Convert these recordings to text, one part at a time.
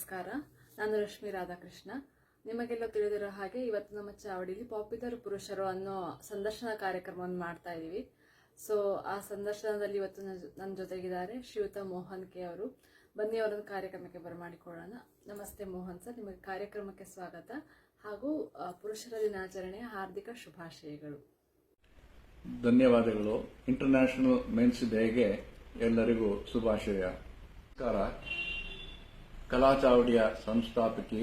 ನಮಸ್ಕಾರ. ನಾನು ರಶ್ಮಿ ರಾಧಾಕೃಷ್ಣ. ನಿಮಗೆಲ್ಲ ತಿಳಿದಿರೋ ಹಾಗೆ ಇವತ್ತು ನಮ್ಮ ಚಾವಡಿಲಿ ಪಾಪ್ಯುಲರ್ ಪುರುಷರು ಅನ್ನೋ ಸಂದರ್ಶನ ಕಾರ್ಯಕ್ರಮವನ್ನು ಮಾಡ್ತಾ ಇದ್ದೀವಿ ಸೊ ಆ ಸಂದರ್ಶನದಲ್ಲಿ ಇವತ್ತು ನನ್ನ- ಜೊತೆಗಿದ್ದಾರೆ ಶ್ರೀಯುತ ಮೋಹನ್ ಕೆ ಅವರು. ಬನ್ನಿ ಅವರನ್ನು ಕಾರ್ಯಕ್ರಮಕ್ಕೆ ಬರಮಾಡಿಕೊಳ್ಳೋಣ. ನಮಸ್ತೆ ಮೋಹನ್ ಸರ್, ನಿಮಗೆ ಕಾರ್ಯಕ್ರಮಕ್ಕೆ ಸ್ವಾಗತ. ಹಾಗೂ ಪುರುಷರ ದಿನಾಚರಣೆಯ ಹಾರ್ದಿಕ ಶುಭಾಶಯಗಳು. ಧನ್ಯವಾದಗಳು. ಇಂಟರ್ನ್ಯಾಷನಲ್ ಮೆನ್ಸ್ ಡೇಗೆ ಎಲ್ಲರಿಗೂ ಶುಭಾಶಯ. ಕಲಾಚಾವಡಿಯ ಸಂಸ್ಥಾಪಕಿ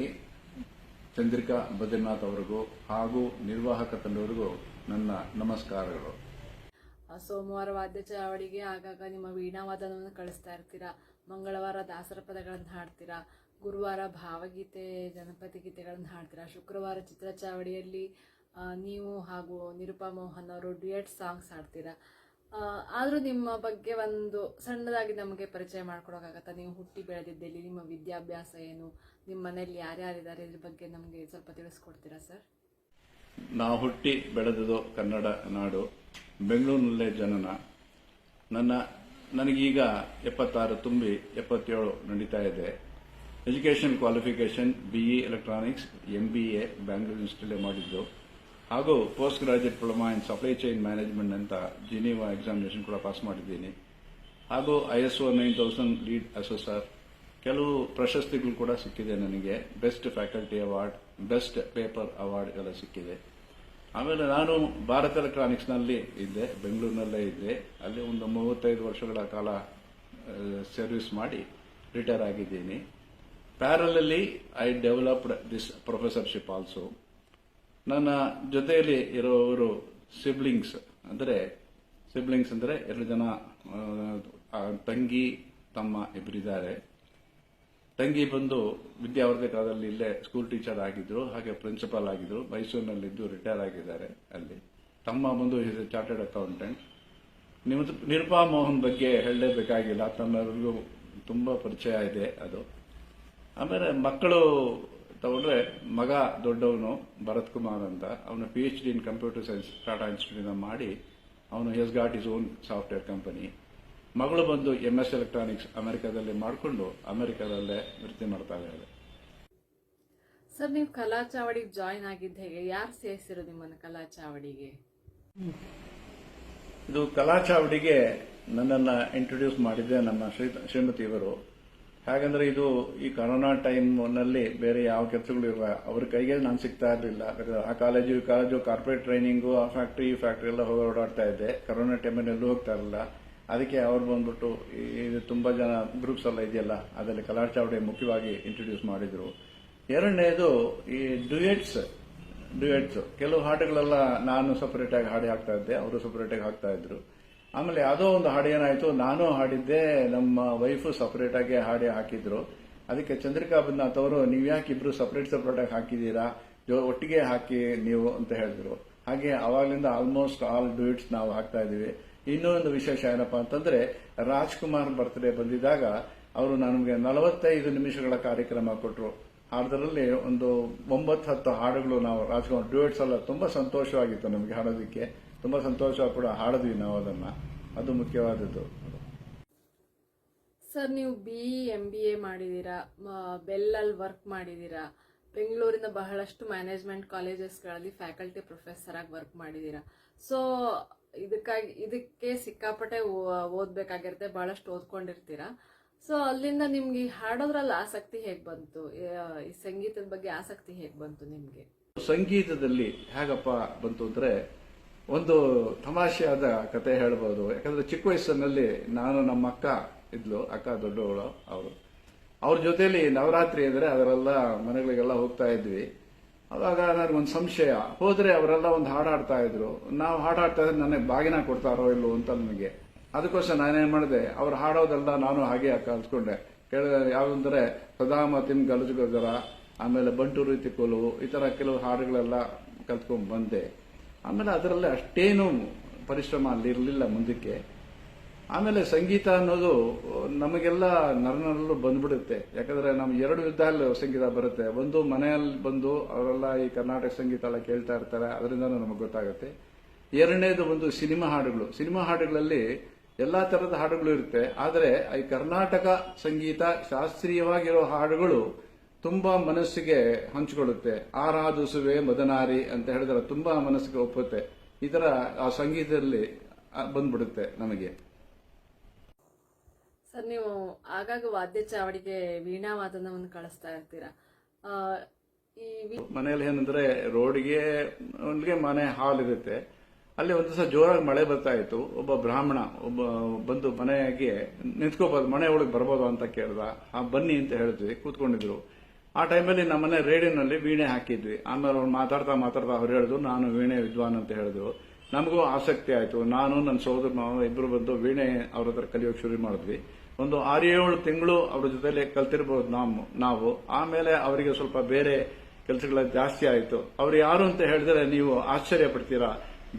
ಚಂದ್ರಿಕಾ ಬದ್ರಿನಾಥ್ ಅವರಿಗೂ ಹಾಗೂ ನಿರ್ವಾಹಕ ತಂಡವರಿಗೂ ನನ್ನ ನಮಸ್ಕಾರಗಳು. ಸೋಮವಾರ ವಾದ್ಯ ಚಾವಡಿಗೆ ಆಗಾಗ ನಿಮ್ಮ ವೀಣಾವಾದನವನ್ನು ಕಳಿಸ್ತಾ ಇರ್ತೀರಾ? ಮಂಗಳವಾರ ದಾಸರ ಪದಗಳನ್ನು ಹಾಡ್ತೀರಾ? ಗುರುವಾರ ಭಾವಗೀತೆ ಜನಪದ ಗೀತೆಗಳನ್ನು ಹಾಡ್ತೀರಾ? ಶುಕ್ರವಾರ ಚಿತ್ರ ಚಾವಡಿಯಲ್ಲಿ ನೀವು ಹಾಗೂ ನಿರುಪಾ ಮೋಹನ್ ಅವರು ಡ್ಯುಯೆಟ್ ಸಾಂಗ್ಸ್ ಹಾಡ್ತೀರಾ? ಆದರೂ ನಿಮ್ಮ ಬಗ್ಗೆ ಒಂದು ಸಣ್ಣದಾಗಿ ನಮಗೆ ಪರಿಚಯ ಮಾಡ್ಕೊಡೋಕ್ಕಾಗತ್ತಾ ನೀವು ಹುಟ್ಟಿ ಬೆಳೆದಿದ್ದೆಲ್ಲಿ ನಿಮ್ಮ ವಿದ್ಯಾಭ್ಯಾಸ ಏನು? ನಿಮ್ಮ ಮನೆಯಲ್ಲಿ ಯಾರ್ಯಾರಿದ್ದಾರೆ? ಇದ್ರ ಬಗ್ಗೆ ನಮಗೆ ಸ್ವಲ್ಪ ತಿಳಿಸ್ಕೊಡ್ತೀರಾ ಸರ್? ನಾವು ಹುಟ್ಟಿ ಬೆಳೆದದು ಕನ್ನಡ ನಾಡು, ಬೆಂಗಳೂರಿನಲ್ಲೇ ಜನನ. ನನ್ನ, ನನಗೀಗ ಎಪ್ಪತ್ತಾರು ತುಂಬಿ ಎಪ್ಪತ್ತೇಳು ನಡೀತಾ ಇದೆ. Education qualification BE electronics M B A Bangalore institute ಮಾಡಿದ್ದು. ಹಾಗೂ post graduate diploma in supply chain management ಅಂತ ಜಿನೀವಾ ಎಕ್ಸಾಮಿನೇಷನ್ ಕೂಡ ಪಾಸ್ ಮಾಡಿದ್ದೀನಿ. ಹಾಗೂ I S O nine thousand lead assessor ಕೆಲವು ಪ್ರಶಸ್ತಿಗಳು ಕೂಡ ಸಿಕ್ಕಿದೆ ನನಗೆ. Best faculty award best paper award ಎಲ್ಲ ಸಿಕ್ಕಿದೆ. ಆಮೇಲೆ ನಾನು ಭಾರತ್ ಎಲೆಕ್ಟ್ರಾನಿಕ್ಸ್ನಲ್ಲಿ ಇದ್ದೆ ಬೆಂಗಳೂರಿನಲ್ಲೇ ಇದ್ದೆ. ಅಲ್ಲಿ ಒಂದು ಮೂವತ್ತೈದು ವರ್ಷಗಳ ಕಾಲ ಸರ್ವಿಸ್ ಮಾಡಿ ರಿಟೈರ್ ಆಗಿದ್ದೀನಿ. ಪ್ಯಾರಲಲ್ಲಿ I developed this professorship also ನನ್ನ ಜೊತೆಯಲ್ಲಿ ಇರೋವರು ಸಿಬ್ಲಿಂಗ್ಸ್ ಅಂದರೆ ಸಿಬ್ಲಿಂಗ್ಸ್ ಅಂದರೆ ಎರಡು ಜನ ತಂಗಿ, ತಮ್ಮ ಇಬ್ಬರಿದ್ದಾರೆ ತಂಗಿ ಬಂದು ವಿದ್ಯಾವರ್ಧಕದಲ್ಲಿ ಇಲ್ಲೇ ಸ್ಕೂಲ್ ಟೀಚರ್ ಆಗಿದ್ರು, ಹಾಗೆ ಪ್ರಿನ್ಸಿಪಾಲ್ ಆಗಿದ್ರು, ಮೈಸೂರಿನಲ್ಲಿದ್ದು ರಿಟೈರ್ ಆಗಿದ್ದಾರೆ ಅಲ್ಲಿ. ತಮ್ಮ ಬಂದು ಇಸ್ ಚಾರ್ಟೆಡ್ ಅಕೌಂಟೆಂಟ್ ನಿಮ್ಮದು ನಿರ್ಪಾ ಮೋಹನ್ ಬಗ್ಗೆ ಹೇಳಲೇಬೇಕಾಗಿಲ್ಲ ತಮ್ಮೆಲ್ಲರಿಗೂ ತುಂಬ ಪರಿಚಯ ಇದೆ ಅದು. ಆಮೇಲೆ ಮಕ್ಕಳು ತಗೊಂಡ್ರೆ ಮಗ ದೊಡ್ಡವನು ಭರತ್ ಕುಮಾರ್ ಅಂತ. ಅವನು P H D in computer science Tata institute ಮಾಡಿ ಅವನು he's got his own software company ಮಗಳು ಬಂದು ಎಂ ಎಸ್ ಎಲೆಕ್ಟ್ರಾನಿಕ್ಸ್ ಅಮೆರಿಕಾದಲ್ಲಿ ಮಾಡಿಕೊಂಡು ಅಮೆರಿಕಾದಲ್ಲೇ ವೃತ್ತಿ ಮಾಡ್ತಾ ಇದ್ದಾರೆ ಸರ್ ನೀವು ಕಲಾ ಚಾವಡಿಗೆ ಜಾಯಿನ್ ಆಗಿದ್ದ ಹೇಗೆ? ಯಾರು ಸೇರಿಸಿರೋ ನಿಮ್ಮನ್ನು ಕಲಾ ಚಾವಡಿಗೆ? ಇದು ಕಲಾಚಾವಡಿಗೆ ನನ್ನನ್ನು ಇಂಟ್ರೊಡ್ಯೂಸ್ ಮಾಡಿದ್ದೆ ನಮ್ಮ ಶ್ರೀ ಶ್ರೀಮತಿಯವರು ಹಾಗಂದ್ರೆ ಇದು ಈ ಕೊರೋನಾ ಟೈಮ್ನಲ್ಲಿ ಬೇರೆ ಯಾವ ಕೆಲಸಗಳು ಇರುವ ಅವ್ರ ಕೈಗೆ ನಾನು ಸಿಗ್ತಾ ಇರಲಿಲ್ಲ. ಆ ಕಾಲೇಜು ಈ ಕಾಲೇಜು ಕಾರ್ಪೊರೇಟ್ ಟ್ರೈನಿಂಗು ಆ ಫ್ಯಾಕ್ಟ್ರಿ ಈ ಫ್ಯಾಕ್ಟ್ರಿ ಎಲ್ಲ ಹೋಗಿ ಓಡಾಡ್ತಾ ಇದ್ದೆ. ಕೊರೋನಾ ಟೈಮಲ್ಲಿ ಎಲ್ಲೂ ಹೋಗ್ತಾ ಇರಲಿಲ್ಲ. ಅದಕ್ಕೆ ಅವ್ರು ಬಂದ್ಬಿಟ್ಟು ಇದು ತುಂಬಾ ಜನ ಗ್ರೂಪ್ಸ್ ಎಲ್ಲ ಇದೆಯಲ್ಲ, ಅದರಲ್ಲಿ ಕಲಾಚಾವಡಿ ಮುಖ್ಯವಾಗಿ ಇಂಟ್ರೊಡ್ಯೂಸ್ ಮಾಡಿದ್ರು. ಎರಡನೇದು ಈ ಡ್ಯೂಯೆಟ್ಸ್ ಡ್ಯೂಯೆಟ್ಸ್ ಕೆಲವು ಹಾಡುಗಳೆಲ್ಲ ನಾನು ಸಪರೇಟ್ ಆಗಿ ಹಾಡಿ ಹಾಕ್ತಾ ಇದ್ದೆ, ಅವರು ಸಪರೇಟ್ ಆಗಿ ಹಾಕ್ತಾ ಇದ್ರು. ಆಮೇಲೆ ಯಾವುದೋ ಒಂದು ಹಾಡು ಏನಾಯ್ತು ನಾನು ಹಾಡಿದ್ದೆ ನಮ್ಮ ವೈಫು ಸಪರೇಟ್ ಆಗಿ ಹಾಡಿ ಹಾಕಿದ್ರು. ಅದಕ್ಕೆ ಚಂದ್ರಿಕಾ ಬದ್ನಾಥ್ ಅವರು, ನೀವು ಯಾಕೆ ಇಬ್ರು ಸಪರೇಟ್ ಸಪರೇಟ್ ಆಗಿ ಹಾಕಿದ್ದೀರಾ? ಒಟ್ಟಿಗೆ ಹಾಕಿ ನೀವು, ಅಂತ ಹೇಳಿದ್ರು. ಹಾಗೆ ಅವಾಗಲಿಂದ ಆಲ್ಮೋಸ್ಟ್ ಆಲ್ ಡ್ಯೂಟ್ಸ್ ನಾವು ಹಾಕ್ತಾ ಇದೀವಿ ಇನ್ನೂ ಒಂದು ವಿಶೇಷ ಏನಪ್ಪ ಅಂತಂದ್ರೆ, ರಾಜ್ಕುಮಾರ್ ಬರ್ತ್ಡೇ ಬಂದಿದ್ದಾಗ ಅವರು ನಮಗೆ ನಲವತ್ತೈದು ನಿಮಿಷಗಳ ಕಾರ್ಯಕ್ರಮ ಕೊಟ್ಟರು ಅದರಲ್ಲಿ ಒಂದು ಒಂಬತ್ತು ಹತ್ತು ಹಾಡುಗಳು ನಾವು ರಾಜ್ಕುಮಾರ್ ಡ್ಯೂಟ್ಸ್ ಎಲ್ಲ ತುಂಬಾ ಸಂತೋಷವಾಗಿತ್ತು ನಮಗೆ ಹಾಡೋದಕ್ಕೆ. ತುಂಬಾ ಸಂತೋಷ ಕೂಡ ಹಾಡಿದ್ವಿ ನಾವು ಅದನ್ನ. ಅದು ಮುಖ್ಯವಾದದ್ದು. ಸರ್ ನೀವು B E M B A ಮಾಡಿದ್ದೀರಾ ಬೆಲ್ಲಲ್ಲಿ ವರ್ಕ್ ಮಾಡಿದ್ದೀರಾ ಬೆಂಗಳೂರಿನ ಬಹಳಷ್ಟು ಮ್ಯಾನೇಜ್ಮೆಂಟ್ ಕಾಲೇಜಸ್ಗಳಲ್ಲಿ ಫ್ಯಾಕಲ್ಟಿ ಪ್ರೊಫೆಸರ್ ಆಗಿ ವರ್ಕ್ ಮಾಡಿದ್ದೀರಾ ಸೊ ಇದಕ್ಕಾಗಿ ಇದಕ್ಕೆ ಸಿಕ್ಕಾಪಟ್ಟೆ ಓದ್ಬೇಕಾಗಿರುತ್ತೆ ಬಹಳಷ್ಟು ಓದ್ಕೊಂಡಿರ್ತೀರಾ. ಸೊ ಅಲ್ಲಿಂದ ನಿಮ್ಗೆ ಹಾಡೋದ್ರಲ್ಲಿ ಆಸಕ್ತಿ ಹೇಗೆ ಬಂತು? ಈ ಸಂಗೀತದ ಬಗ್ಗೆ ಆಸಕ್ತಿ ಹೇಗೆ ಬಂತು ನಿಮಗೆ? ಸಂಗೀತದಲ್ಲಿ ಹೇಗಪ್ಪ ಬಂತು ಅಂದ್ರೆ ಒಂದು ತಮಾಷೆಯಾದ ಕತೆ ಹೇಳ್ಬೋದು. ಯಾಕಂದ್ರೆ ಚಿಕ್ಕ ವಯಸ್ಸಿನಲ್ಲಿ ನಾನು ನಮ್ಮ ಅಕ್ಕ ಇದ್ಲು, ಅಕ್ಕ ದೊಡ್ಡವಳು ಅವರು. ಅವ್ರ ಜೊತೆಯಲ್ಲಿ ನವರಾತ್ರಿ ಅಂದ್ರೆ ಅದರೆಲ್ಲ ಮನೆಗಳಿಗೆಲ್ಲ ಹೋಗ್ತಾ ಇದ್ವಿ. ಅವಾಗ ನನಗೊಂದು ಸಂಶಯ. ಹೋದರೆ ಅವರೆಲ್ಲ ಒಂದು ಹಾಡಾಡ್ತಾ ಇದ್ರು. ನಾವು ಹಾಡಾಡ್ತಾ ಇದ್ರೆ ನನಗೆ ಬಾಗಿನ ಕೊಡ್ತಾರೋ ಇಲ್ಲೋ ಅಂತ ನನಗೆ. ಅದಕ್ಕೋಸ್ಕರ ನಾನೇನು ಮಾಡಿದೆ, ಅವ್ರು ಹಾಡೋದೆಲ್ಲ ನಾನು ಹಾಗೆ ಕಲ್ತ್ಕೊಂಡೆ ಸದಾ ಯಾವಂದ್ರೆ ಸದಾಮತಿನ್ ಗಲಜುಗರ ಆಮೇಲೆ ಬಂಟು ರೀತಿ ಕೊಲು ಈ ಥರ ಕೆಲವು ಹಾಡುಗಳೆಲ್ಲ ಕಲ್ತ್ಕೊಂಡ್ ಬಂದೆ. ಆಮೇಲೆ ಅದರಲ್ಲಿ ಅಷ್ಟೇನು ಪರಿಶ್ರಮ ಅಲ್ಲಿ ಇರಲಿಲ್ಲ ಮುಂದಕ್ಕೆ. ಆಮೇಲೆ ಸಂಗೀತ ಅನ್ನೋದು ನಮಗೆಲ್ಲ ನರನರಲ್ಲೂ ಬಂದ್ಬಿಡುತ್ತೆ. ಯಾಕಂದ್ರೆ ನಮ್ಗೆ ಎರಡು ವಿಧದಲ್ಲಿ ಸಂಗೀತ ಬರುತ್ತೆ. ಒಂದು ಮನೆಯಲ್ಲಿ ಬಂದು ಅವರೆಲ್ಲ ಈ ಕರ್ನಾಟಕ ಸಂಗೀತ ಎಲ್ಲ ಕೇಳ್ತಾ ಇರ್ತಾರೆ. ಅದರಿಂದ ನಮಗೆ ಗೊತ್ತಾಗುತ್ತೆ. ಎರಡನೇದು ಒಂದು ಸಿನಿಮಾ ಹಾಡುಗಳು. ಸಿನಿಮಾ ಹಾಡುಗಳಲ್ಲಿ ಎಲ್ಲಾ ತರದ ಹಾಡುಗಳು ಇರುತ್ತೆ. ಆದರೆ ಈ ಕರ್ನಾಟಕ ಸಂಗೀತ ಶಾಸ್ತ್ರೀಯವಾಗಿರೋ ಹಾಡುಗಳು ತುಂಬಾ ಮನಸ್ಸಿಗೆ ಹಂಚಿಕೊಳ್ಳುತ್ತೆ. ಆರಾಧಿಸುವೆ ಮದನಾರಿ ಅಂತ ಹೇಳಿದ್ರೆ ತುಂಬಾ ಮನಸ್ಸಿಗೆ ಒಪ್ಪುತ್ತೆ. ಈ ತರ ಆ ಸಂಗೀತದಲ್ಲಿ ಬಂದ್ಬಿಡುತ್ತೆ ನಮಗೆ. ಸರ್ ನೀವು ಆಗಾಗ ವಾದ್ಯ ಚಾವಡಿಗೆ ವೀಣಾ ವಾದನವನ್ನು ಕಳಿಸ್ತಾ ಇರ್ತೀರಾ? ಮನೆಯಲ್ಲಿ ಏನಂದ್ರೆ ರೋಡ್ಗೆ ಒಂದಿಗೆ ಮನೆ ಹಾಲ್ ಇರುತ್ತೆ. ಅಲ್ಲಿ ಒಂದು ದಿವಸ ಜೋರಾಗಿ ಮಳೆ ಬರ್ತಾ ಇತ್ತು. ಒಬ್ಬ ಬ್ರಾಹ್ಮಣ ಒಬ್ಬ ಬಂದು ಮನೆಗೆ ನಿಂತ್ಕೋಬಹುದು ಮನೆ ಒಳಗೆ ಬರ್ಬೋದು ಅಂತ ಕೇಳ್ದ. ಆ ಬನ್ನಿ ಅಂತ ಹೇಳಿದ್ವಿ ಕೂತ್ಕೊಂಡಿದ್ರು. ಆ ಟೈಮಲ್ಲಿ ನಮ್ಮನೆ ರೇಡಿಯೋನಲ್ಲಿ ವೀಣೆ ಹಾಕಿದ್ವಿ. ಆಮೇಲೆ ಅವ್ರು ಮಾತಾಡ್ತಾ ಮಾತಾಡ್ತಾ ಅವ್ರು ಹೇಳಿದ್ರು, ನಾನು ವೀಣೆ ವಿದ್ವಾನ್ ಅಂತ ಹೇಳಿದ್ರು. ನಮಗೂ ಆಸಕ್ತಿ ಆಯಿತು. ನಾನು ನನ್ನ ಸಹೋದರ ಮಾವ ಇಬ್ಬರು ಬಂದು ವೀಣೆ ಅವ್ರ ಹತ್ರ ಕಲಿಯೋಕೆ ಶುರು ಮಾಡಿದ್ವಿ. ಒಂದು ಆರು ಏಳು ತಿಂಗಳು ಅವ್ರ ಜೊತೆಲಿ ಕಲ್ತಿರ್ಬೋದು ನಾವು ನಾವು. ಆಮೇಲೆ ಅವರಿಗೆ ಸ್ವಲ್ಪ ಬೇರೆ ಕೆಲಸಗಳ ಜಾಸ್ತಿ ಆಯಿತು. ಅವ್ರು ಯಾರು ಅಂತ ಹೇಳಿದ್ರೆ ನೀವು ಆಶ್ಚರ್ಯ ಪಡ್ತೀರಾ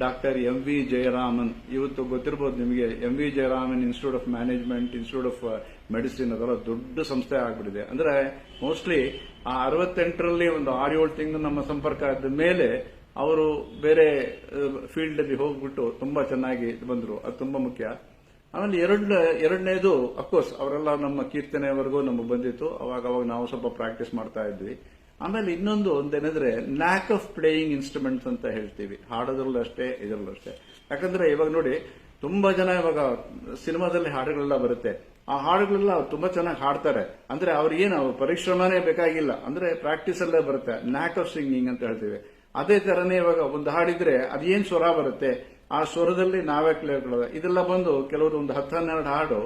ಡಾಕ್ಟರ್ ಎಂ ವಿ ಜಯರಾಮನ್. ಇವತ್ತು ಗೊತ್ತಿರ್ಬೋದು ನಿಮಗೆ, M V Jayaraman institute of management institute of medicine ಅದೆಲ್ಲ ದೊಡ್ಡ ಸಂಸ್ಥೆ ಆಗ್ಬಿಟ್ಟಿದೆ. ಅಂದ್ರೆ ಮೋಸ್ಟ್ಲಿ ಆ ಅರವತ್ತೆಂಟರಲ್ಲಿ ಒಂದು ಆರು ಏಳು ತಿಂಗಳು ನಮ್ಮ ಸಂಪರ್ಕ ಆದ ಮೇಲೆ ಅವರು ಬೇರೆ ಫೀಲ್ಡ್ ಅಲ್ಲಿ ಹೋಗ್ಬಿಟ್ಟು ತುಂಬಾ ಚೆನ್ನಾಗಿ ಬಂದ್ರು. ಅದು ತುಂಬಾ ಮುಖ್ಯ. ಆಮೇಲೆ ಎರಡ್ ಎರಡನೇದು ಅಫ್ಕೋರ್ಸ್ ಅವರೆಲ್ಲ ನಮ್ಮ ಕೀರ್ತನೆವರೆಗೂ ನಮಗೆ ಬಂದಿತ್ತು. ಅವಾಗ ಅವಾಗ ನಾವು ಸ್ವಲ್ಪ ಪ್ರಾಕ್ಟೀಸ್ ಮಾಡ್ತಾ ಇದ್ವಿ. ಆಮೇಲೆ ಇನ್ನೊಂದು ಒಂದೇನೆಂದ್ರೆ ಲ್ಯಾಕ್ ಆಫ್ ಪ್ಲೇಯಿಂಗ್ ಇನ್ಸ್ಟ್ರೂಮೆಂಟ್ಸ್ ಅಂತ ಹೇಳ್ತೀವಿ. ಹಾಡೋದ್ರಲ್ಲೂ ಅಷ್ಟೇ, ಇದರಲ್ಲೂ ಅಷ್ಟೇ. ಯಾಕಂದ್ರೆ ಇವಾಗ ನೋಡಿ, ತುಂಬಾ ಜನ ಇವಾಗ ಸಿನಿಮಾದಲ್ಲಿ ಹಾಡುಗಳೆಲ್ಲ ಬರುತ್ತೆ. ಆ ಹಾಡುಗಳೆಲ್ಲ ತುಂಬಾ ಚೆನ್ನಾಗಿ ಹಾಡ್ತಾರೆ. ಅಂದ್ರೆ ಅವ್ರಿಗೇನು ಏನು ಪರಿಶ್ರಮನೇ ಬೇಕಾಗಿಲ್ಲ. ಅಂದ್ರೆ ಪ್ರಾಕ್ಟೀಸ್ ಅಲ್ಲೇ ಬರುತ್ತೆ. ನ್ಯಾಕ್ ಆಫ್ ಸಿಂಗಿಂಗ್ ಅಂತ ಹೇಳ್ತೀವಿ. ಅದೇ ತರನೇ ಇವಾಗ ಒಂದು ಹಾಡಿದ್ರೆ ಅದೇನ್ ಸ್ವರ ಬರುತ್ತೆ? ಆ ಸ್ವರದಲ್ಲಿ ನಾವೇ ಕೇಳ್ಕೊಳ್ಳೋದು ಇದೆಲ್ಲ ಬಂದು ಕೆಲವರು ಒಂದು ಹತ್ತು ಹನ್ನೆರಡು ಹಾಡು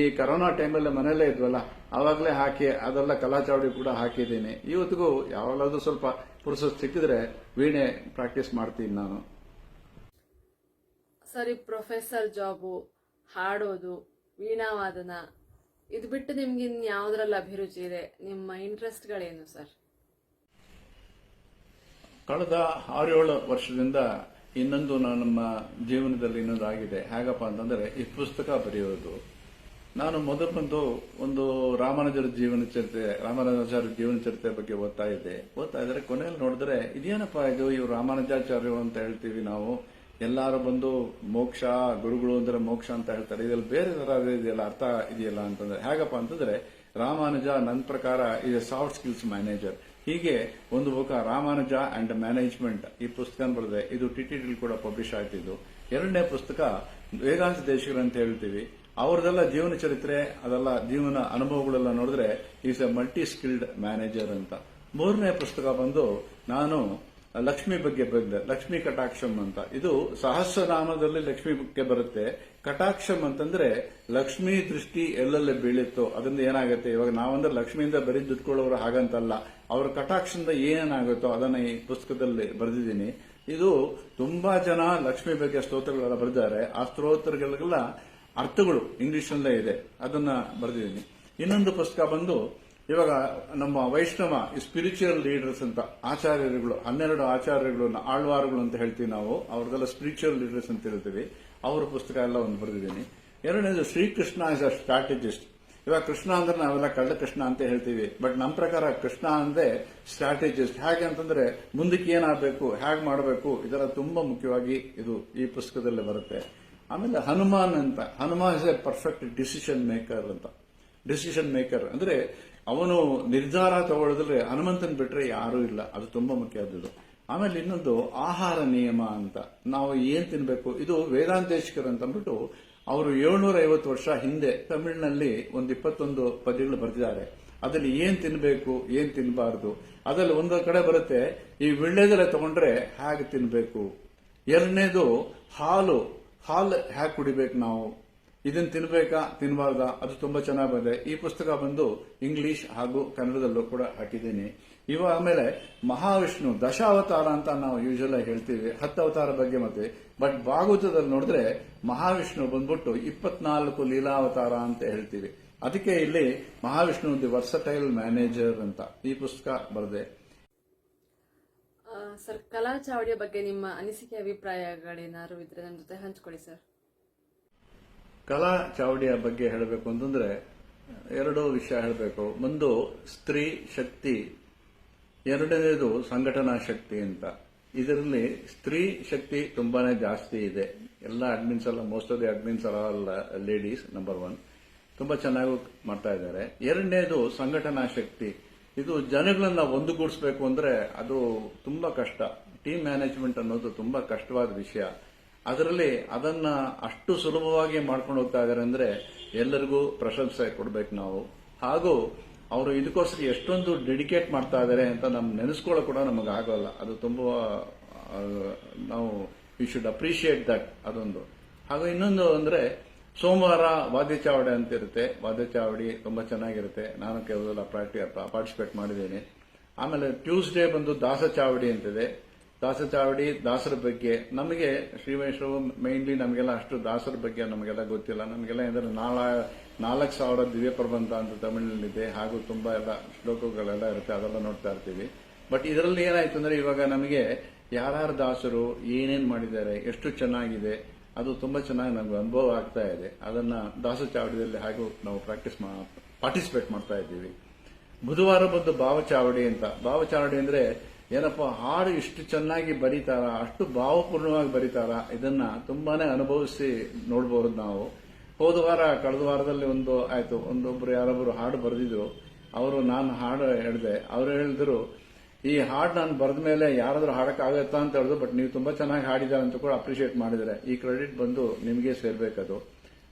ಈ ಕರೋನಾ ಟೈಮಲ್ಲಿ ಮನೆಯಲ್ಲೇ ಇದ್ವಲ್ಲ, ಅವಾಗಲೇ ಹಾಕಿ ಅದೆಲ್ಲ ಕಲಾಚಾವಡಿ ಕೂಡ ಹಾಕಿದ್ದೀನಿ. ಇವತ್ತಿಗೂ ಯಾವಾಗಲಾದ್ರೂ ಸ್ವಲ್ಪ ಪುರುಷ ಸಿಕ್ಕಿದ್ರೆ ವೀಣೆ ಪ್ರಾಕ್ಟೀಸ್ ಮಾಡ್ತೀನಿ ನಾನು. ಸರಿ ಪ್ರೊಫೆಸರ್ ಜಾಬು ಹಾಡೋದು ವೀಣಾ ವಾದನ ಇದು ಬಿಟ್ಟು ನಿಮ್ಗೆ ಇನ್ ಯಾವ್ದ್ರಲ್ಲಿ ಅಭಿರುಚಿ ಇದೆ? ನಿಮ್ಮ ಇಂಟ್ರೆಸ್ಟ್ಗಳೇನು ಸರ್? ಕಳೆದ ಆರೇಳು ವರ್ಷದಿಂದ ಇನ್ನೊಂದು ನಾನು ನಮ್ಮ ಜೀವನದಲ್ಲಿ ಇನ್ನೊಂದು ಆಗಿದೆ. ಹೇಗಪ್ಪ ಅಂತಂದ್ರೆ ಈ ಪುಸ್ತಕ ಬರೆಯೋದು. ನಾನು ಮೊದಲು ಬಂದು ಒಂದು ರಾಮಾನುಜರ ಜೀವನ ಚರಿತ್ರೆ ರಾಮಾನುಜಾಚಾರ್ಯ ಜೀವನ ಚರಿತ್ರೆ ಬಗ್ಗೆ ಓದ್ತಾ ಇದ್ದೆ. ಓದ್ತಾ ಇದ್ರೆ ಕೊನೆಯಲ್ಲಿ ನೋಡಿದ್ರೆ ಇದೇನಪ್ಪ ಇದು, ಇವ್ರು ರಾಮಾನುಜಾಚಾರ್ಯರು ಅಂತ ಹೇಳ್ತೀವಿ ನಾವು. ಎಲ್ಲಾರು ಬಂದು ಮೋಕ್ಷ, ಗುರುಗಳು ಅಂದ್ರೆ ಮೋಕ್ಷ ಅಂತ ಹೇಳ್ತಾರೆ. ಇದ್ರಲ್ಲಿ ಬೇರೆ ತರ ಇದೆಯಲ್ಲ, ಅರ್ಥ ಇದೆಯಲ್ಲ ಅಂತಂದ್ರೆ, ಹೇಗಪ್ಪ ಅಂತಂದ್ರೆ, ರಾಮಾನುಜ ನನ್ನ ಪ್ರಕಾರ is a soft skills manager ಹೀಗೆ ಒಂದು ಬುಕ್ ರಾಮಾನುಜ ಅಂಡ್ ಮ್ಯಾನೇಜ್ಮೆಂಟ್ ಈ ಪುಸ್ತಕ ಬರೆದೆ ಇದು ಟಿಟಿಡಿ ಕೂಡ ಪಬ್ಲಿಷ್ ಆಯ್ತಿದ್ದು. ಎರಡನೇ ಪುಸ್ತಕ, ವೇದಾಂತ ದೇಶಿಕರು ಅಂತ ಹೇಳ್ತೀವಿ. ಅವ್ರದೆಲ್ಲ ಜೀವನ ಚರಿತ್ರೆ, ಅದೆಲ್ಲ ಜೀವನ ಅನುಭವಗಳೆಲ್ಲ ನೋಡಿದ್ರೆ is a multi skilled manager ಅಂತ. ಮೂರನೇ ಪುಸ್ತಕ ಬಂದು, ನಾನು ಲಕ್ಷ್ಮಿ ಬಗ್ಗೆ ಬಂದೆ. ಲಕ್ಷ್ಮಿ ಕಟಾಕ್ಷಂ ಅಂತ. ಇದು ಸಹಸ್ರನಾಮದಲ್ಲಿ ಲಕ್ಷ್ಮಿ ಬಗ್ಗೆ ಬರುತ್ತೆ. ಕಟಾಕ್ಷಂ ಅಂತಂದ್ರೆ ಲಕ್ಷ್ಮಿ ದೃಷ್ಟಿ ಎಲ್ಲೆಲ್ಲಿ ಬೀಳುತ್ತೋ, ಅದರಿಂದ ಏನಾಗುತ್ತೆ? ಇವಾಗ ನಾವಂದ್ರೆ ಲಕ್ಷ್ಮಿಯಿಂದ ಬರೀ ದುಡ್ಕೊಳ್ಳೋರು ಹಾಗಂತಲ್ಲ. ಅವ್ರ ಕಟಾಕ್ಷದಿಂದ ಏನೇನಾಗುತ್ತೋ ಅದನ್ನ ಈ ಪುಸ್ತಕದಲ್ಲಿ ಬರೆದಿದ್ದೀನಿ. ಇದು ತುಂಬಾ ಜನ ಲಕ್ಷ್ಮಿ ಬಗ್ಗೆ ಸ್ತೋತ್ರಗಳೆಲ್ಲ ಬರೆದಿದ್ದಾರೆ. ಆ ಸ್ತೋತ್ರಗಳಿಗೆಲ್ಲ ಅರ್ಥಗಳು ಇಂಗ್ಲಿಷ್ ನಲ್ಲೇ ಇದೆ. ಅದನ್ನ ಬರೆದಿದ್ದೀನಿ. ಇನ್ನೊಂದು ಪುಸ್ತಕ ಬಂದು ಇವಾಗ ನಮ್ಮ ವೈಷ್ಣವ ಸ್ಪಿರಿಚುವಲ್ ಲೀಡರ್ಸ್ ಅಂತ, ಆಚಾರ್ಯರುಗಳು, ಹನ್ನೆರಡು ಆಚಾರ್ಯರುಗಳು ಆಳ್ವಾರುಗಳು ಅಂತ ಹೇಳ್ತೀವಿ ನಾವು, ಅವ್ರದೆಲ್ಲ ಸ್ಪಿರಿಚುವಲ್ ಲೀಡರ್ಸ್ ಅಂತ ಹೇಳ್ತೀವಿ. ಅವರ ಪುಸ್ತಕ ಎಲ್ಲ ಒಂದು ಬರೆದಿದ್ದೀನಿ. ಎರಡನೇದು ಶ್ರೀಕೃಷ್ಣ ಇಸ್ ಅ ಸ್ಟ್ರಾಟಜಿಸ್ಟ್ ಇವಾಗ ಕೃಷ್ಣ ಅಂದ್ರೆ ನಾವೆಲ್ಲ ಕಳ್ಳ ಕೃಷ್ಣ ಅಂತ ಹೇಳ್ತೀವಿ. ಬಟ್ ನಮ್ಮ ಪ್ರಕಾರ ಕೃಷ್ಣ ಅಂದ್ರೆ ಸ್ಟ್ರಾಟಜಿಸ್ಟ್ ಹೇಗೆ ಅಂತಂದ್ರೆ ಮುಂದಕ್ಕೆ ಏನಾಗಬೇಕು, ಹೇಗೆ ಮಾಡಬೇಕು ಇದರ ತುಂಬಾ ಮುಖ್ಯವಾಗಿ ಇದು ಈ ಪುಸ್ತಕದಲ್ಲಿ ಬರುತ್ತೆ. ಆಮೇಲೆ ಹನುಮಾನ್ ಅಂತ. Hanuman is a perfect decision maker ಅಂತ. ಡಿಸಿಷನ್ ಮೇಕರ್ ಅಂದ್ರೆ ಅವನು ನಿರ್ಧಾರ ತಗೊಳ್ಳೋದ್ರೆ ಹನುಮಂತನ್ ಬಿಟ್ರೆ ಯಾರೂ ಇಲ್ಲ. ಅದು ತುಂಬಾ ಮುಖ್ಯವಾದದ್ದು. ಆಮೇಲೆ ಇನ್ನೊಂದು ಆಹಾರ ನಿಯಮ ಅಂತ. ನಾವು ಏನ್ ತಿನ್ಬೇಕು? ಇದು ವೇದಾಂತೇಶ್ಕರ್ ಅಂತ ಅಂದ್ಬಿಟ್ಟು ಅವರು ಏಳ್ನೂರ ಐವತ್ತು ವರ್ಷ ಹಿಂದೆ ತಮಿಳಿನಲ್ಲಿ ಒಂದು ಇಪ್ಪತ್ತೊಂದು ಪದ್ಯಗಳು ಬರೆದಿದ್ದಾರೆ. ಅದರಲ್ಲಿ ಏನ್ ತಿನ್ಬೇಕು, ಏನ್ ತಿನ್ನಬಾರದು ಅದರಲ್ಲಿ ಒಂದೊಂದು ಕಡೆ ಬರುತ್ತೆ, ಈ ವಿಳ್ಳೆದೆಲೆ ತಗೊಂಡ್ರೆ ಹೇಗೆ ತಿನ್ಬೇಕು? ಎರಡನೇದು ಹಾಲು ಹಾಲು ಹೇಗೆ ಕುಡಿಬೇಕು ನಾವು? ಇದನ್ನ ತಿನ್ಬೇಕಾ, ತಿನ್ಬಾರ್ದ? ಅದು ತುಂಬಾ ಚೆನ್ನಾಗಿ ಬಂದಿದೆ ಈ ಪುಸ್ತಕ ಬಂದು ಇಂಗ್ಲಿಷ್ ಹಾಗೂ ಕನ್ನಡದಲ್ಲೂ ಕೂಡ ಹಾಕಿದ್ದೀನಿ. ಇವ ಆಮೇಲೆ ಮಹಾವಿಷ್ಣು, ದಶಾವತಾರ ಅಂತ ನಾವು ಯೂಶಲ್ ಆಗಿ ಹೇಳ್ತೀವಿ. ಹತ್ತು ಅವತಾರ ಬಗ್ಗೆ ಮತ್ತೆ. ಬಟ್ ಭಾಗವತದಲ್ಲಿ ನೋಡಿದ್ರೆ ಮಹಾವಿಷ್ಣು ಬಂದ್ಬಿಟ್ಟು ಇಪ್ಪತ್ನಾಲ್ಕು ಲೀಲಾವತಾರ ಅಂತ ಹೇಳ್ತೀವಿ. ಅದಕ್ಕೆ ಇಲ್ಲಿ ಮಹಾವಿಷ್ಣು ದಿ ವರ್ಸಟೈಲ್ ಮ್ಯಾನೇಜರ್ ಅಂತ ಈ ಪುಸ್ತಕ ಬರೆದೆ. ಸರ್, ಕಲಾ ಚಾವಡಿಯ ಬಗ್ಗೆ ನಿಮ್ಮ ಅನಿಸಿಕೆ, ಅಭಿಪ್ರಾಯಗಳೇನಾದ್ರು ಇದ್ರೆ ನನ್ನ ಜೊತೆ ಹಂಚ್ಕೊಳ್ಳಿ, ಸರ್. ಕಲಾ ಚಾವಡಿಯ ಬಗ್ಗೆ ಹೇಳಬೇಕು ಅಂತಂದ್ರೆ, ಎರಡು ವಿಷಯ ಹೇಳಬೇಕು. ಒಂದು, ಸ್ತ್ರೀ ಶಕ್ತಿ. ಎರಡನೇದು ಸಂಘಟನಾ ಶಕ್ತಿ ಅಂತ. ಇದರಲ್ಲಿ ಸ್ತ್ರೀ ಶಕ್ತಿ ತುಂಬಾನೇ ಜಾಸ್ತಿ ಇದೆ. ಎಲ್ಲ ಅಡ್ಮಿನ್ಸ್ ಅಲ್ಲ ಮೋಸ್ಟ್ ಆಫ್ ದಿ ಅಡ್ಮಿನ್ಸ್ ಅಲ್ಲ ಲೇಡೀಸ್ ನಂಬರ್ ಒನ್ ತುಂಬಾ ಚೆನ್ನಾಗಿ ಮಾಡ್ತಾ ಇದ್ದಾರೆ. ಎರಡನೇದು ಸಂಘಟನಾ ಶಕ್ತಿ. ಇದು ಜನಗಳನ್ನ ಒಂದುಗೂಡಿಸಬೇಕು ಅಂದ್ರೆ ಅದು ತುಂಬಾ ಕಷ್ಟ. ಟೀಮ್ ಮ್ಯಾನೇಜ್ಮೆಂಟ್ ಅನ್ನೋದು ತುಂಬಾ ಕಷ್ಟವಾದ ವಿಷಯ. ಅದರಲ್ಲಿ ಅದನ್ನ ಅಷ್ಟು ಸುಲಭವಾಗಿ ಮಾಡ್ಕೊಂಡು ಹೋಗ್ತಾ ಇದಾರೆ ಅಂದ್ರೆ ಎಲ್ಲರಿಗೂ ಪ್ರಶಂಸೆ ಕೊಡ್ಬೇಕು ನಾವು. ಹಾಗೂ ಅವರು ಇದಕ್ಕೋಸ್ಕರ ಎಷ್ಟೊಂದು ಡೆಡಿಕೇಟ್ ಮಾಡ್ತಾ ಇದ್ದಾರೆ ಅಂತ ನಮ್ ನೆನೆಸ್ಕೊಳ್ಳೋ ಕೂಡ ನಮಗೆ ಆಗೋಲ್ಲ. ಅದು ತುಂಬಾ ನಾವು ವಿ ಶುಡ್ ಅಪ್ರಿಷಿಯೇಟ್ ದಟ್ ಅದೊಂದು. ಹಾಗೂ ಇನ್ನೊಂದು ಅಂದ್ರೆ ಸೋಮವಾರ ವಾದ್ಯ ಚಾವಡಿ ಅಂತ ಇರುತ್ತೆ. ವಾದ್ಯ ಚಾವಡಿ ತುಂಬಾ ಚೆನ್ನಾಗಿರುತ್ತೆ. ನಾನು ಪ್ರಾಕ್ಟಿ ಪಾರ್ಟಿಸಿಪೇಟ್ ಮಾಡಿದ್ದೇನೆ. ಆಮೇಲೆ ಟ್ಯೂಸ್ಡೇ ಬಂದು ದಾಸ ಚಾವಡಿ ಅಂತಿದೆ. ದಾಸ ಚಾವಡಿ, ದಾಸರ ಬಗ್ಗೆ. ನಮಗೆ ಶ್ರೀವೇಶ್ವರ ಮೈನ್ಲಿ ನಮಗೆಲ್ಲ ಅಷ್ಟು ದಾಸರ ಬಗ್ಗೆ ನಮಗೆಲ್ಲ ಗೊತ್ತಿಲ್ಲ. ನಮಗೆಲ್ಲ ಎಂದರೆ ನಾಳ ನಾಲ್ಕು ಸಾವಿರ ದಿವ್ಯ ಪ್ರಬಂಧ ಅಂತ ತಮಿಳಿನಲ್ಲಿದೆ. ಹಾಗೂ ತುಂಬಾ ಎಲ್ಲ ಶ್ಲೋಕಗಳೆಲ್ಲ ಇರುತ್ತೆ. ಅದೆಲ್ಲ ನೋಡ್ತಾ ಇರ್ತೀವಿ. ಬಟ್ ಇದರಲ್ಲಿ ಏನಾಯ್ತು ಅಂದ್ರೆ ಇವಾಗ ನಮಗೆ ಯಾರ್ಯಾರು ದಾಸರು, ಏನೇನ್ ಮಾಡಿದ್ದಾರೆ, ಎಷ್ಟು ಚೆನ್ನಾಗಿದೆ, ಅದು ತುಂಬಾ ಚೆನ್ನಾಗಿ ನಮ್ಗೆ ಅನುಭವ ಆಗ್ತಾ ಇದೆ. ಅದನ್ನ ದಾಸ ಚಾವಡಿಯಲ್ಲಿ ಹಾಗೂ ನಾವು ಪ್ರಾಕ್ಟೀಸ್ ಪಾರ್ಟಿಸಿಪೇಟ್ ಮಾಡ್ತಾ ಇದ್ದೀವಿ. ಬುಧವಾರ ಬಂದು ಭಾವಚಾವಡಿ ಅಂತ. ಭಾವಚಾವಡಿ ಅಂದ್ರೆ ಏನಪ್ಪ, ಹಾಡು ಇಷ್ಟು ಚೆನ್ನಾಗಿ ಬರೀತಾರ, ಅಷ್ಟು ಭಾವಪೂರ್ಣವಾಗಿ ಬರೀತಾರ, ಇದನ್ನ ತುಂಬಾನೇ ಅನುಭವಿಸಿ ನೋಡಬಹುದು ನಾವು. ಹೋದ ವಾರ, ಕಳೆದ ವಾರದಲ್ಲಿ ಒಂದು ಆಯ್ತು, ಒಂದೊಬ್ರು ಯಾರೊಬ್ಬರು ಹಾಡು ಬರೆದಿದ್ರು. ಅವರು ನಾನು ಹಾಡು ಹೇಳಿದೆ. ಅವರು ಹೇಳಿದ್ರು, ಈ ಹಾಡು ನಾನು ಬರೆದ ಮೇಲೆ ಯಾರಾದ್ರೂ ಹಾಡಕ್ ಆಗತ್ತಾ ಅಂತ ಹೇಳಿದ್ರು, ಬಟ್ ನೀವು ತುಂಬಾ ಚೆನ್ನಾಗಿ ಹಾಡಿದ್ದಾರೆ ಅಂತ ಕೂಡ ಅಪ್ರಿಶಿಯೇಟ್ ಮಾಡಿದರೆ ಈ ಕ್ರೆಡಿಟ್ ಬಂದು ನಿಮಗೆ ಸೇರ್ಬೇಕದು.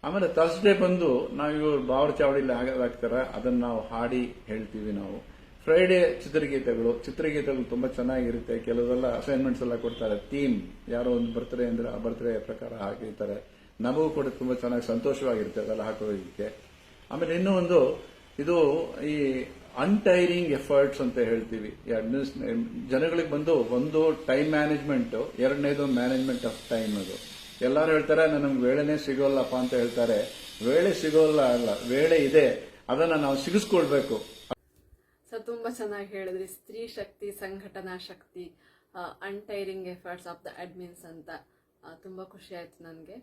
ಆಮೇಲೆ ಥರ್ಸ್ಡೇ ಬಂದು ನಾವು ಇವರು ಬಾವರ್ ಚಾವಡಿಲಿ ಆಗ್ತಾರೆ ಅದನ್ನ ನಾವು ಹಾಡಿ ಹೇಳ್ತೀವಿ ನಾವು. ಫ್ರೈಡೇ ಚಿತ್ರಗೀತೆಗಳು. ಚಿತ್ರಗೀತೆಗಳು ತುಂಬಾ ಚೆನ್ನಾಗಿರುತ್ತೆ. ಕೆಲವೆಲ್ಲ ಅಸೈನ್ಮೆಂಟ್ಸ್ ಎಲ್ಲ ಕೊಡ್ತಾರೆ. ಥೀಮ್ ಯಾರೋ ಒಂದು ಬರ್ತ್ಡೇ ಅಂದ್ರೆ ಆ ಬರ್ತ್ಡೇ ಪ್ರಕಾರ ಹಾಕಿರ್ತಾರೆ. ನಮಗೂ ಕೂಡ ತುಂಬಾ ಚೆನ್ನಾಗಿ ಸಂತೋಷವಾಗಿರುತ್ತೆ ಅದೆಲ್ಲ ಹಾಕೋದಕ್ಕೆ. ಆಮೇಲೆ ಇನ್ನೂ ಒಂದು, ಇದು ಈ ಅನ್ಟೈರಿಂಗ್ ಎಫರ್ಟ್ಸ್ ಅಂತ ಹೇಳ್ತೀವಿ. ಜನಗಳಿಗೆ ಬಂದು ಒಂದು ಟೈಮ್ ಮ್ಯಾನೇಜ್ಮೆಂಟ್ ಎರಡನೇದು ಮ್ಯಾನೇಜ್ಮೆಂಟ್ ಆಫ್ ಟೈಮ್ ಅದು. ಎಲ್ಲರೂ ಹೇಳ್ತಾರೆ ನನಗೆ ವೇಳೆನೇ ಸಿಗೋಲ್ಲಪ್ಪ ಅಂತ ಹೇಳ್ತಾರೆ. ವೇಳೆ ಸಿಗೋಲ್ಲ ಅಲ್ಲ, ವೇಳೆ ಇದೆ, ಅದನ್ನ ನಾವು ಸಿಗಿಸ್ಕೊಳ್ಬೇಕು. ಸೊ ತುಂಬ ಚೆನ್ನಾಗಿ ಹೇಳಿದ್ರಿ. ಸ್ತ್ರೀ ಶಕ್ತಿ, ಸಂಘಟನಾ ಶಕ್ತಿ untiring efforts of the admins ಅಂತ ತುಂಬ ಖುಷಿ ಆಯ್ತು ನನಗೆ.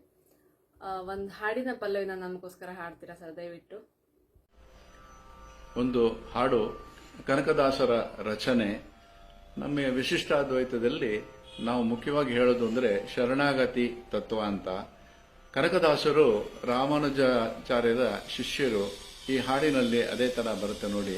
ಒಂದು ಹಾಡಿನ ಪಲ್ಲವಿನ ನಮಗೋಸ್ಕರ ಹಾಡ್ತೀರಾ ಸರ್? ದಯವಿಟ್ಟು. ಒಂದು ಹಾಡು, ಕನಕದಾಸರ ರಚನೆ. ನಮ್ಮ ವಿಶಿಷ್ಟಾದ್ವೈತದಲ್ಲಿ ನಾವು ಮುಖ್ಯವಾಗಿ ಹೇಳೋದು ಅಂದರೆ ಶರಣಾಗತಿ ತತ್ವ ಅಂತ. ಕನಕದಾಸರು ರಾಮಾನುಜಾಚಾರ್ಯದ ಶಿಷ್ಯರು ಈ ಹಾಡಿನಲ್ಲಿ ಅದೇ ತರ ಬರುತ್ತೆ ನೋಡಿ.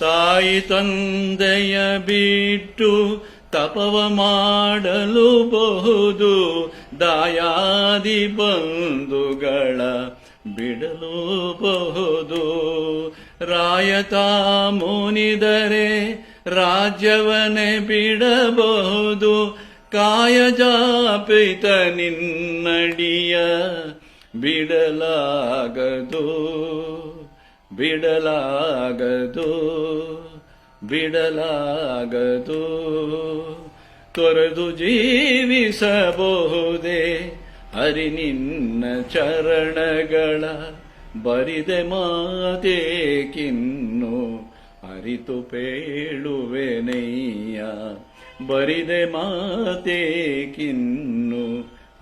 ತಾಯಿ ತಂದೆಯ ಬಿಟ್ಟು ತಪವ ಮಾಡಲು ಬಹುದು ದಾಯಾದಿ ಬಂಧುಗಳ ಬಿಡಲು ಬಹುದು. ರಾಯತ ಮುನಿದರೆ ರಾಜ್ಯವನೇ ಬಿಡಬಹುದು. ಕಾಯಜಾಪಿತ ನಿನ್ನಡಿಯ ಬಿಡಲಾಗದು. ಬಿಡಲಾಗದು ಬಿಡಲಾಗದು. ತೊರೆದು ಜೀವಿಸಬಹುದೇ ಹರಿ ನಿನ್ನ ಚರಣಗಳ, ಬರಿದೆ ಮಾತೇಕಿನ್ನು ಅರಿತು ಪೇಳುವೆನಯ್ಯ. ಬರಿದೆ ಮಾತೇಕಿನ್ನು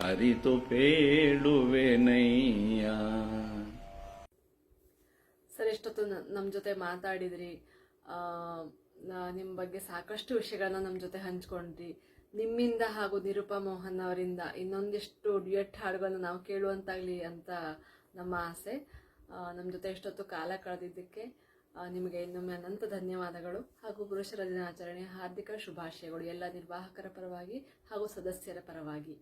ಅರಿತು ಪೇಳುವೆನಯ್ಯ. ಸರ್ ಇಷ್ಟೊತ್ತು ನಮ್ಮ ಜೊತೆ ಮಾತಾಡಿದ್ರಿ? ನಿಮ್ಮ ಬಗ್ಗೆ ಸಾಕಷ್ಟು ವಿಷಯಗಳನ್ನ ನಮ್ಮ ಜೊತೆ ಹಂಚ್ಕೊಂಡ್ರಿ. ನಿಮ್ಮಿಂದ ಹಾಗೂ ನಿರುಪಾ ಮೋಹನ್ ಅವರಿಂದ ಇನ್ನೊಂದಿಷ್ಟು ಡ್ಯುಯೆಟ್ ಹಾಡುಗಳನ್ನು ನಾವು ಕೇಳುವಂತಾಗಲಿ ಅಂತ ನಮ್ಮ ಆಸೆ. ನಮ್ಮ ಜೊತೆ ಎಷ್ಟೊತ್ತು ಕಾಲ ಕಳೆದಿದ್ದಕ್ಕೆ ನಿಮಗೆ ಇನ್ನೊಮ್ಮೆ ಅನಂತ ಧನ್ಯವಾದಗಳು. ಹಾಗೂ ಪುರುಷರ ದಿನಾಚರಣೆ ಹಾರ್ದಿಕ ಶುಭಾಶಯಗಳು ಎಲ್ಲ ನಿರ್ವಾಹಕರ ಪರವಾಗಿ ಹಾಗೂ ಸದಸ್ಯರ ಪರವಾಗಿ.